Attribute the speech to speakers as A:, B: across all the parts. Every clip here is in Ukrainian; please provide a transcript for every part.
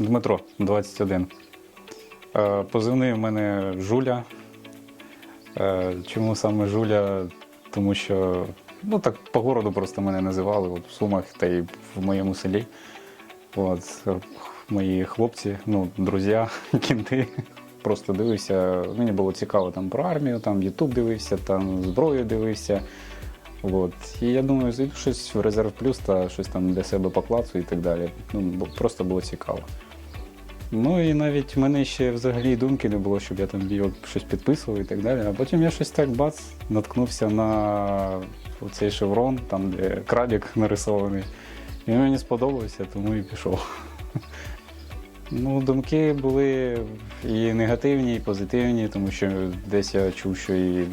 A: Дмитро, 21. Е, Позивний в мене Жуля. Е, Чому саме Жуля? Тому що ну так по городу просто мене називали от в Сумах та й в моєму селі. От, мої хлопці, ну, друзі, кінти. Просто дивився. Мені було цікаво там про армію, там Ютуб дивився, там зброю дивився. От. І я думаю, зайду щось в резерв плюс та щось там для себе поклацу і так далі. Ну, просто було цікаво. Ну і навіть в мене ще взагалі думки не було, щоб я там його щось підписував і так далі. А потім я щось так бац, наткнувся на цей шеврон, там де крабік нарисований. І мені сподобався, тому і пішов. Ну, думки були і негативні, і позитивні, тому що десь я чув, що і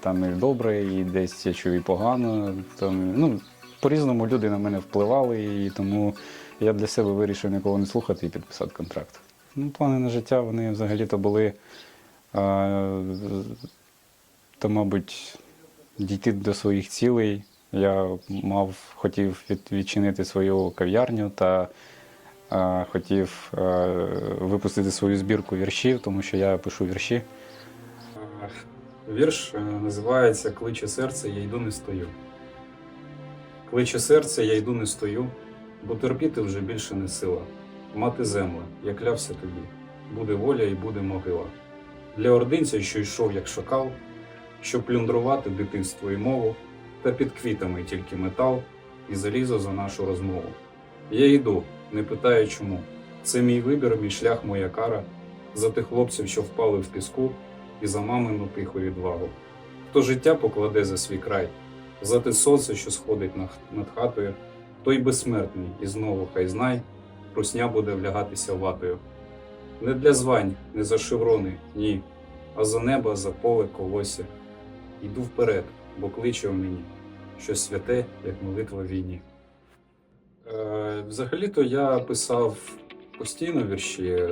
A: там і добре, і десь я чув і погано. Там, ну, по-різному люди на мене впливали, і тому я для себе вирішив нікого не слухати і підписати контракт. Ну, плани на життя вони взагалі-то були, то, мабуть, дійти до своїх цілей. Я мав, хотів від, відчинити свою кав'ярню та е, хотів е, випустити свою збірку віршів, тому що я пишу вірші.
B: Вірш е, називається Кличе серце, я йду не стою. Кличе серце, я йду не стою, бо терпіти вже більше не сила. Мати земля, я клявся тобі, буде воля і буде могила. Для ординця, що йшов як шакал, щоб плюндрувати дитинство і мову, та під квітами тільки метал і залізо за нашу розмову. Я йду, не питаю чому. Це мій вибір, мій шлях, моя кара, за тих хлопців, що впали в піску, і за мамину тиху відвагу. Хто життя покладе за свій край, за те сонце, що сходить над, хатою, той безсмертний, і знову хай знай, русня буде влягатися ватою. Не для звань, не за шеврони, ні, а за небо, за поле колося. Йду вперед, бо кличе в мені щось святе, як молитва війні. Е, взагалі-то я писав постійно вірші.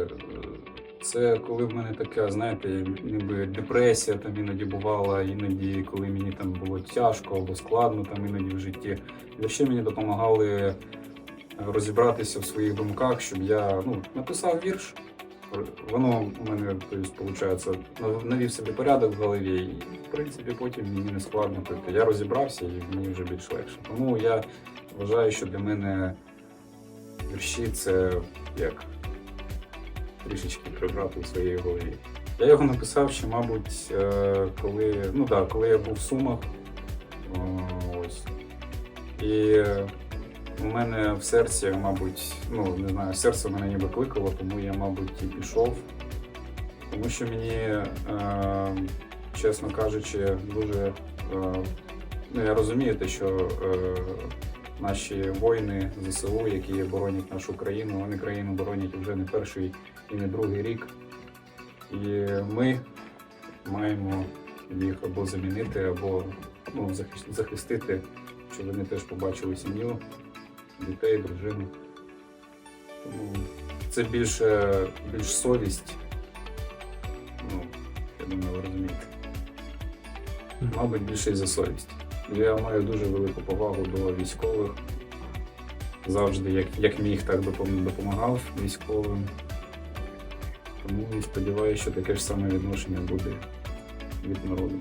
B: Е, Це коли в мене така, знаєте, ніби депресія там іноді бувала, іноді, коли мені там було тяжко або складно там іноді в житті. Вірші мені допомагали розібратися в своїх думках, щоб я ну, написав вірш. Воно у мене тобто, виходить, навів собі порядок в голові, і в принципі потім мені не складно. Тобто я розібрався і мені вже більш легше. Тому я вважаю, що для мене вірші це як трішечки прибрати у своїй голові. Я його написав ще, мабуть, е, коли, ну, да, коли я був в Сумах. Ось. І у мене в серці, мабуть, ну не знаю, серце мене ніби кликало, тому я, мабуть, і пішов. Тому що мені, е, чесно кажучи, дуже е, ну, я розумію те, що наші воїни ЗСУ, які боронять нашу країну, вони країну боронять вже не перший і не другий рік. І ми маємо їх або замінити, або ну, захистити, щоб вони теж побачили сім'ю, дітей, дружину. Тому це більше більш совість. Ну, я думаю, ви розумієте. Мабуть, більше і за совість. Я маю дуже велику повагу до військових. Завжди, як, як міг, так допом- допомагав військовим. Тому сподіваюся, що таке ж саме відношення буде від народу.